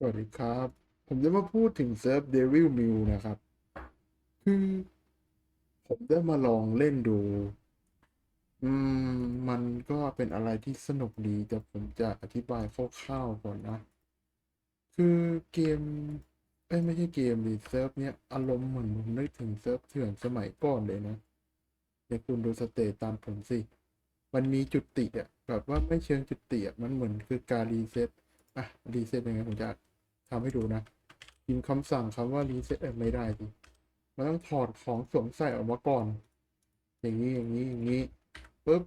สวัสดีครับ ผมจะมาพูดถึงเซิร์ฟ Devil m i l นะครับ คือผมได้มาลองเล่นดู อืม มันก็เป็นอะไรที่สนุกดี แต่ผมจะอธิบายคร่าวๆก่อนนะ คือเกมเอ้ยไม่ใช่เกมดิเซิร์ฟเนี้ยอารมณ์เหมือนผมนึกถึงเซิร์ฟเถื่อนสมัยก่อนเลยนะเดี๋ยวคุณดูสเตตตามผมสิ มันมีจุดติอะ แบบว่าไม่เชิงจุดติอะ มันเหมือนคือการรีเซ็ตอะ รีเซ็ตยังไงผมจะ ทำให้ดูนะพิมพ์คำสั่งคำว่ารีเซ็ตไม่ได้ดิมันต้องถอดของสวมใส่ออกมาก่อน อย่างนี้อย่างนี้อย่างนี้ปุ๊บ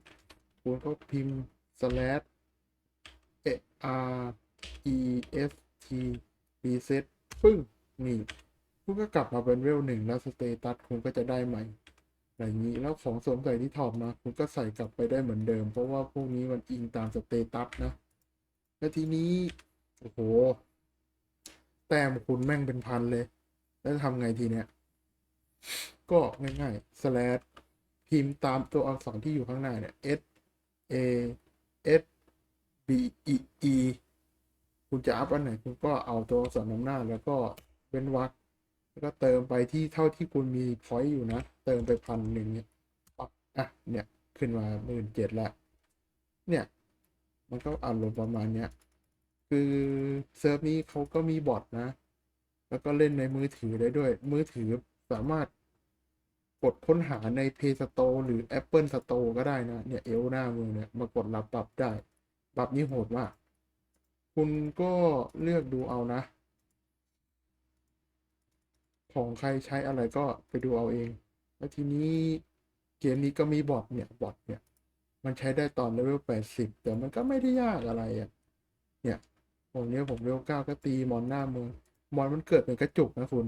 คุณก็พิมพ์ slash r e s t reset ปึ้งนี่คุณก็กลับมาเป็นเวลหนึ่งแล้วสเตตัสคุณก็จะได้ใหม่อย่างนี้แล้วของสวมใส่ที่ถอดมาคุณก็ใส่กลับไปได้เหมือนเดิม เพราะว่าพวกนี้มันอิงตามสเตตัสนะ แล้วทีนี้ โอ้โห แต้มคุณแม่งเป็นพันเลย แล้วทำไงทีเนี้ย ก็ง่ายๆ slash พิมพ์ตามตัวอักษรที่อยู่ข้างหน้าเนี่ย s a s b e e คุณจะอัพอันไหน คุณก็เอาตัวอักษรนำหน้า แล้วก็เว้นวรรคแล้วก็เติมไปที่เท่าที่คุณมีพอยต์อยู่นะ เติมไปพันหนึ่งเนี่ยปั๊บอะเนี่ย ขึ้นมาหมื่นเจ็ดละเนี่ย มันก็อารมณ์ประมาณเนี้ย คือเซิร์ฟนี้เขาก็มีบอทนะ แล้วก็เล่นในมือถือได้ด้วย มือถือสามารถกดค้นหาใน Play Store หรือ Apple Store ก็ได้นะ เนี่ยเอลหน้ามือเนี่ย มากดรับปรับได้ ปรับนี้โหดมาก คุณก็เลือกดูเอานะ ของใครใช้อะไรก็ไปดูเอาเอง แล้วทีนี้เกมนี้ก็มีบอทเนี่ย บอทเนี่ย มันใช้ได้ตอนเลเวลแปดสิบแต่มันก็ไม่ได้ยากอะไรอะเนี่ย ผมเนี้ยผมเลเวลเก้าก็ตีมอนหน้ามืองมอนมันเกิดเป็นกระจุกนะคุณ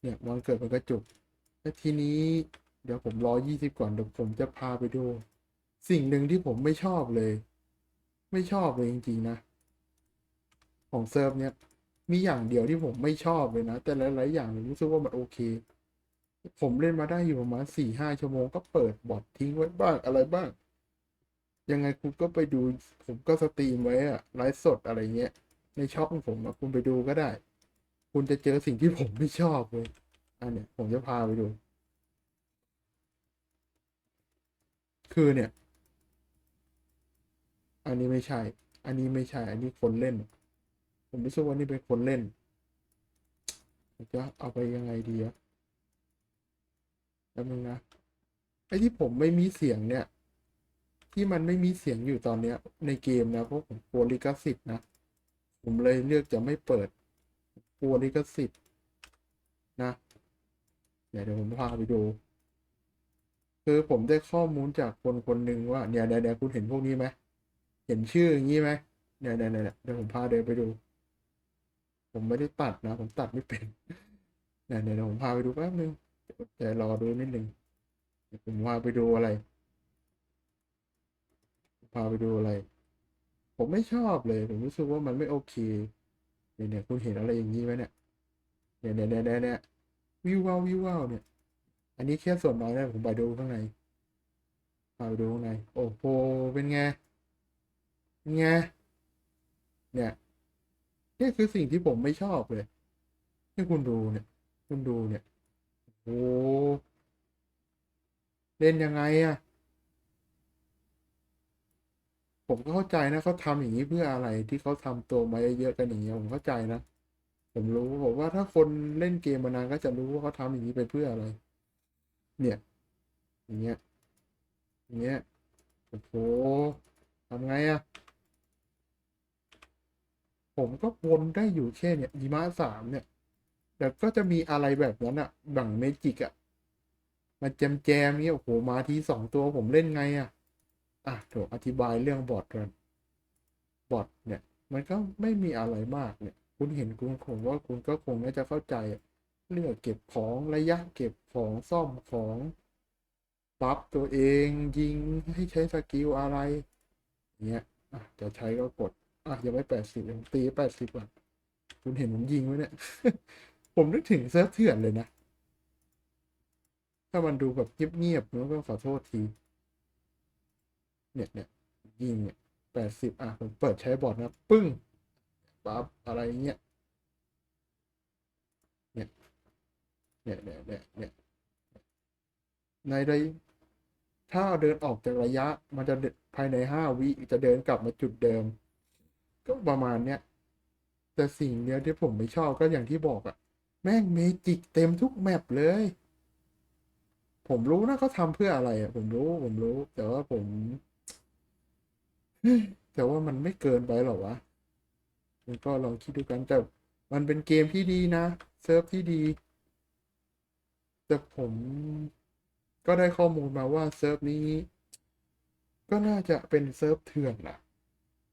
เนี่ยมอนเกิดเป็นกระจุกแล้วทีนี้ เดี๋ยวผมรอยี่สิบก่อนเดี๋ยวผมจะพาไปดู สิ่งหนึ่งที่ผมไม่ชอบเลย ไม่ชอบเลยจริงๆนะ ของเซิร์ฟเนี่ยมีอย่างเดียวที่ผมไม่ชอบเลยนะ แต่หลายๆอย่างผมรู้สึกว่ามันโอเค ผมเล่นมาได้อยู่ประมาณสี่ห้าชั่วโมงก็เปิดบอททิ้งไว้บ้างอะไรบ้าง ยังไงคุณก็ไปดูผมก็สตรีมไว้อะไลฟ์สดอะไรเงี้ย ในช่องผมอะคุณไปดูก็ได้ คุณจะเจอสิ่งที่ผมไม่ชอบเลย อันเนี้ยผมจะพาไปดู คือเนี่ย อันนี้ไม่ใช่ อันนี้ไม่ใช่ อันนี้คนเล่น ผมรู้สึกว่านี่เป็นคนเล่นจะเอาไปยังไงดีอะแป๊บนึงนะไอ้ที่ผมไม่มีเสียงเนี่ย ที่มันไม่มีเสียงอยู่ตอนเนี้ย ในเกมนะเพราะผมกลัวลิขสิทธิ์นะ ผมเลยเลือกจะไม่เปิดกลัวลิขสิทธิ์นะเดี๋ยวเดี๋ยวผมพาไปดู คือผมได้ข้อมูลจากคนคนหนึ่งว่าเนี่ยเดี๋ยวเดี๋ยวคุณเห็นพวกนี้ไหมเห็นชื่ออย่างนี้ไหมเนี่ยเนี่ยเนี่ยเดี๋ยวผมพาเดินไปดู ผมไม่ได้ตัดนะ ผมตัดไม่เป็นเนี่ยเนี่ยเดี๋ยวผมพาไปดูแป๊บนึงแต่รอดูนิดนึงเดี๋ยวผมพาไปดูอะไร พาไปดูอะไร ผมไม่ชอบเลย ผมรู้สึกว่ามันไม่โอเคเนี่ยเนี่ยคุณเห็นอะไรอย่างนี้ไหมเนี่ยเนี่ยเนี่ยเนี่ยเนี่ยวิววาววิววาวเนี่ย อันนี้แค่ส่วนน้อยนะผมไปดูข้างในพาไปดูข้างใน โอ้โหเป็นไงเป็นไงเนี่ยนี่คือสิ่งที่ผมไม่ชอบเลยให้คุณดูเนี่ย คุณดูเนี่ยโอ้เล่นยังไงอะ ผมก็เข้าใจนะเขาทำอย่างนี้เพื่ออะไรที่เขาทำตัวมาเยอะๆกันอย่างเงี้ยผมเข้าใจนะผมรู้ผมว่าถ้าคนเล่นเกมมานานก็จะรู้ว่าเขาทำอย่างนี้ไปเพื่ออะไร เนี่ย อย่างเงี้ยอย่างเงี้ยโอ้โหทำไงอะผมก็วนได้อยู่แค่เนี่ยอีมาสามเนี่ยแต่ก็จะมีอะไรแบบนั้นอะบังเมจิกอะมาแจมแจมเนี่ยโอ้โหมาทีสองตัวผมเล่นไงอะ อะเดี๋ยวอธิบายเรื่องบอทกันบอทเนี่ย มันก็ไม่มีอะไรมากเนี่ย คุณเห็นคุณผมว่าคุณก็คงน่าจะเข้าใจ เลือกเก็บของระยะเก็บของซ่อมของบัฟตัวเองยิงให้ใช้สกิลอะไรเนี่ยอะจะใช้ก็กด อะยังไม่แปดสิบยังตีแปดสิบอะคุณเห็นผมยิงไว้เนี่ย ผมนึกถึงเซิร์ฟเถื่อนเลยนะ ถ้ามันดูแบบเงียบๆเนอะก็ขอโทษที เนี่ยเนี่ยยิงเนี่ยแปดสิบอะผมเปิดใช้บอร์ดนะปึ้งปั๊บอะไรเงี้ยเนี่ยเนี่ยเนี่ยเนี่ยเนี่ยในระยะถ้าเดินออกจากระยะ มันจะภายในห้าวิจะเดินกลับมาจุดเดิม ก็ประมาณเนี้ยแต่สิ่งเนี้ยที่ผมไม่ชอบก็อย่างที่บอกอะแม่งเมจิกเต็มทุกแมปเลย ผมรู้นะเขาทำเพื่ออะไรอะผมรู้ผมรู้ แต่ว่าผม แต่ว่ามันไม่เกินไปหรอวะมันก็ลองคิดดูกันแต่มันเป็นเกมที่ดีนะ เซิร์ฟที่ดี แต่ผมก็ได้ข้อมูลมาว่าเซิร์ฟนี้ ก็น่าจะเป็นเซิร์ฟเถื่อนนะ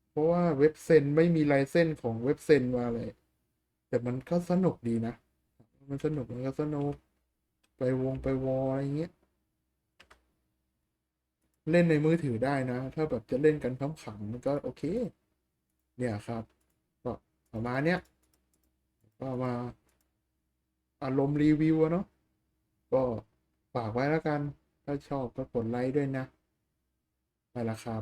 เพราะว่าเว็บเซนไม่มีลายเส้นของเว็บเซนมาเลย แต่มันก็สนุกดีนะ มันสนุกมันก็สนุก ไปวงไปวออะไรเงี้ย เล่นในมือถือได้นะ ถ้าแบบจะเล่นกันขำๆมันก็โอเค เนี่ยครับ ก็ประมาณเนี้ยก็มาอารมณ์รีวิวเนาะก็ฝากไว้แล้วกัน ถ้าชอบก็กดไลค์ด้วยนะ ไปละครับ